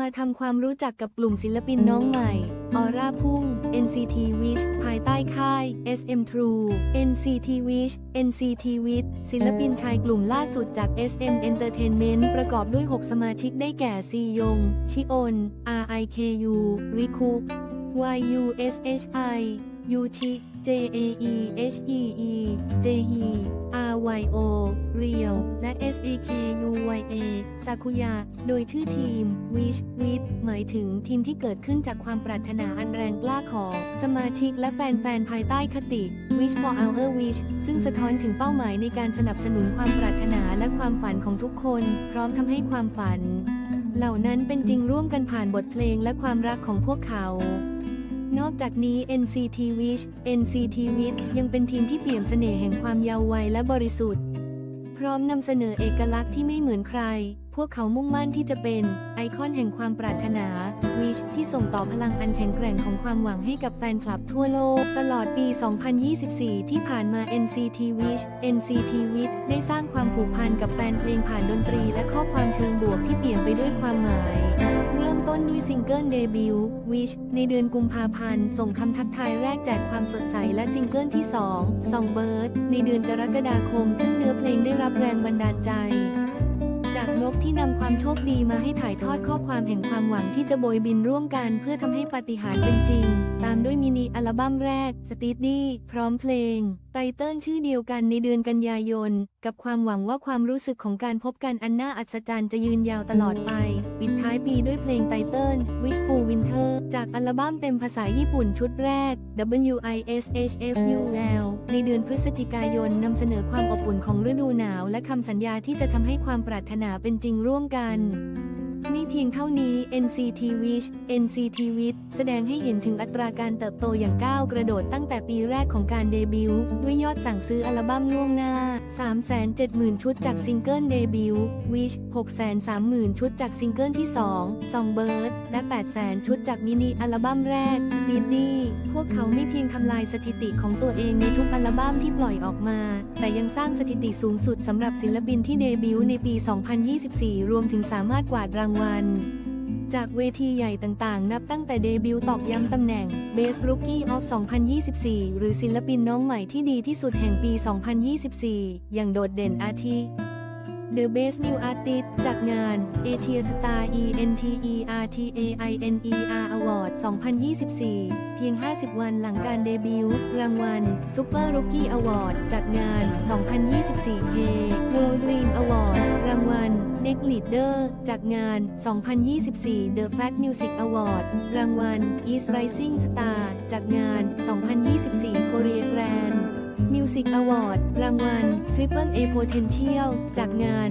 มาทำความรู้จักกับกลุ่มศิลปินน้องใหม่ ออร่าพุ่ง NCT Wish ภายใต้ค่าย SM True NCT Wish NCT Wish ศิลปินชายกลุ่มล่าสุดจาก SM Entertainment ประกอบด้วย 6 สมาชิกได้แก่ซียง ชิโอน RIKU ริคุ YUSHI UCHI JAE HEE JE RYO Real และ SAKUYA ซากุยะ โดยชื่อทีม Wish With หมายถึงทีมที่เกิดขึ้นจากความปรารถนาอันแรงกล้าของ สมาชิกและแฟนๆ ภายใต้คติ Wish for Our Wish ซึ่งสะท้อนถึงเป้าหมายในการสนับสนุนความปรารถนาและความฝันของทุกคน พร้อมทำให้ความฝัน เหล่านั้นเป็นจริงร่วมกันผ่านบทเพลงและความรักของพวกเขา นอกจากนี้ NCT Wish NCT Wish ยังเป็นทีมที่เปี่ยมเสน่ห์แห่งความเยาว์วัยและบริสุทธิ์ พร้อมนำเสนอเอกลักษณ์ที่ไม่เหมือนใคร พวกเขามุ่งมั่นที่จะเป็นไอคอนแห่งความปรารถนา Wish ที่ส่งต่อพลังอันแข็งแกร่งของความหวังให้กับแฟนคลับทั่วโลก ตลอดปี 2024 ที่ผ่านมา NCT Wish NCT Wish ได้สร้างความผูกพันกับแฟนเพลงผ่านดนตรี และข้อความเชิงบวกที่เปลี่ยนไปด้วยความหมาย เริ่มต้นด้วยซิงเกิลเดบิวต์ Wish ในเดือนกุมภาพันธ์ ส่งคำทักทายแรกแจกความสดใสและซิงเกิลที่ 2 Songbird ในเดือนกรกฎาคม ซึ่งเนื้อเพลงได้รับแรงบันดาลใจ จากนกที่นำความโชคดีมาให้ถ่ายทอดข้อความแห่งความหวังที่จะโบยบินร่วมกันเพื่อทำให้ปาฏิหาริย์เป็นจริง ตามด้วยมินิอัลบั้มแรกสตีดดี้พร้อมเพลง ไตเติ้ลชื่อเดียวกันในเดือนกันยายน กับความหวังว่าความรู้สึกของการพบกันอันน่าอัศจรรย์จะยืนยาวตลอดไป ปิดท้ายปีด้วยเพลงไตเติ้ล Wishful Winter จากอัลบั้มเต็มภาษาญี่ปุ่นชุดแรก W I S H F U L ในเดือนพฤศจิกายนนำเสนอความอบอุ่นของฤดูหนาว และคำสัญญาที่จะทำให้ความปรารถนาเป็นจริงร่วมกัน ไม่เพียงเท่านี้ NCT Wish NCT Wish แสดงให้เห็นถึงอัตราการเติบโตอย่างก้าวกระโดดตั้งแต่ปีแรกของการเดบิวต์ด้วยยอดสั่งซื้ออัลบั้มล่วงหน้า 370,000 ชุดจากซิงเกิลเดบิวต์ Wish 630,000 ชุดจากซิงเกิลที่ 2 Songbird และ 800,000 ชุดจากมินิอัลบั้มแรก d i d y พวกเขาไม่เพียงทำลายสถิติของตัวเองในทุกอัลบั้มที่ปล่อยออกมา แต่ยังสร้างสถิติสูงสุดสำหรับศิลปินที่เดบิวต์ในปี 2024 รวมถึงสามารถกวาดรางวัล จากเวทีใหญ่ต่างๆ นับตั้งแต่เดบิวต์ตอกย้ำตำแหน่ง Best Rookie of 2024 หรือศิลปินน้องใหม่ที่ดีที่สุดแห่งปี 2024 อย่างโดดเด่นอาทิ The Best New Artist จากงาน Asia Star ENTERTAINER Award 2024 เพียง 50 วันหลังการเดบิวต์ รางวัล Super Rookie Award จากงาน 2,024k วัล Next Leader จากงาน 2024 The Fact Music Award รางวัล East Rising Star จากงาน 2024 Korea Grand Music Award รางวัล Triple A Potential จากงาน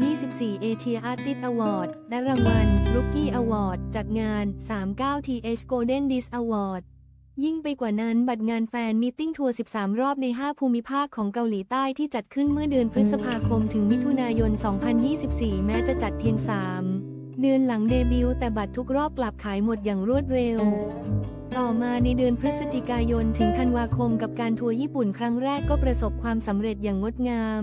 2024 Asia Artist Award และรางวัล Rookie Award จากงาน 39 TH Golden Disc Award ยิ่งไปกว่านั้นบัตรงานแฟนมีตติ้งทัวร์ 13 รอบใน 5 ภูมิภาคของเกาหลีใต้ที่จัดขึ้นเมื่อเดือนพฤษภาคมถึงมิถุนายน 2024 แม้จะจัดเพียง 3 เดือนหลังเดบิวต์แต่บัตรทุกรอบกลับขายหมดอย่างรวดเร็ว ต่อมาในเดือนพฤศจิกายนถึงธันวาคมกับการทัวร์ญี่ปุ่นครั้งแรกก็ประสบความสำเร็จอย่างงดงาม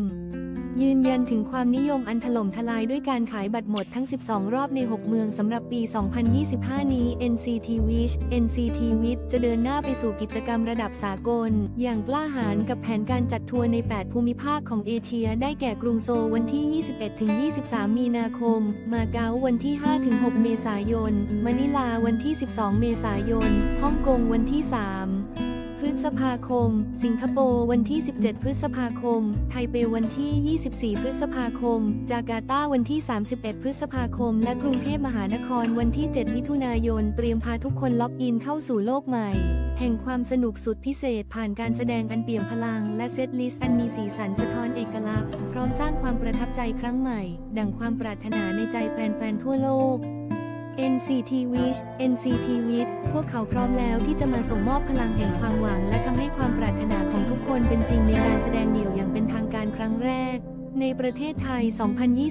ยืนยันถึงความนิยมอันถล่มทลายด้วยการขายบัตรหมดทั้ง 12 รอบใน 6 เมืองสำหรับปี 2025 นี้ NCT Wish NCT Wish จะเดินหน้าไปสู่กิจกรรมระดับสากล อย่างกล้าหาญกับแผนการจัดทัวร์ใน 8 ภูมิภาคของเอเชีย ได้แก่กรุงโซลวันที่ 21-23 มีนาคม มาเก๊าวันที่ 5-6 เมษายน มะนิลาวันที่ 12 เมษายน ฮ่องกงวันที่ 3 พฤษภาคม สิงคโปร์วันที่ 17 พฤษภาคม ไทเปวันที่ 24 พฤษภาคม จาการ์ตาวันที่ 31 พฤษภาคม และกรุงเทพมหานครวันที่ 7 มิถุนายน เตรียมพาทุกคนล็อกอินเข้าสู่โลกใหม่ แห่งความสนุกสุดพิเศษผ่านการแสดงอันเปี่ยมพลัง และเซตลิสต์อันมีสีสันสะท้อนเอกลักษณ์ พร้อมสร้างความประทับใจครั้งใหม่ ดังความปรารถนาในใจแฟนๆทั่วโลก NCT Wish NCT Wish พวกเขาพร้อมแล้วที่จะมาส่งมอบพลังแห่งความหวัง และทำให้ความปรารถนาของทุกคนเป็นจริงในการแสดงเดี่ยวอย่างเป็นทางการครั้งแรก ในประเทศไทย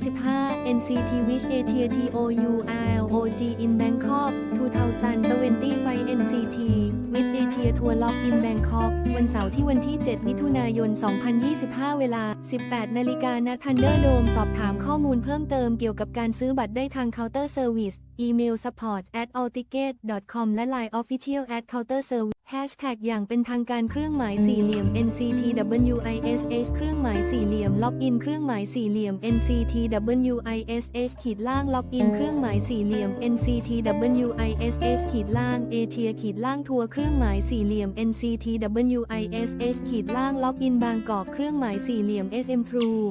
2025 NCT Wish Asia TOU RLOG in Bangkok 2025 NCT with Asia ชียทัวร์ล็อกอินแบงคอกวันเสาร์ที่วันที่ 7 มิถุนายน 2025 เวลา 18 นาฬิกาณทันเดอร์โดมสอบถามข้อมูลเพิ่มเติมเกี่ยวกับการซื้อบัตรได้ทางเคาน์เตอร์เซอร์วิสอีเมล support at allticket com และ line official atcounterservice counter service hashtag อย่างเป็นทางการเครื่องหมายสี่เหลี่ยม NCTWISH เครื่องหมายสี่เหลี่ยมล็อกอินเครื่องหมายสี่เหลี่ยม NCTWISH ขีดล่างล็อกอินเครื่องหมายสี่เหลี่ยม NCTWISH ขีดล่างเอเชียขีดล่างทัวร์เครื่องหมายสี่เหลี่ยม NCTWISH ขีดล่างล็อกอินบางกอกเครื่องหมายสี่เหลี่ยม SM True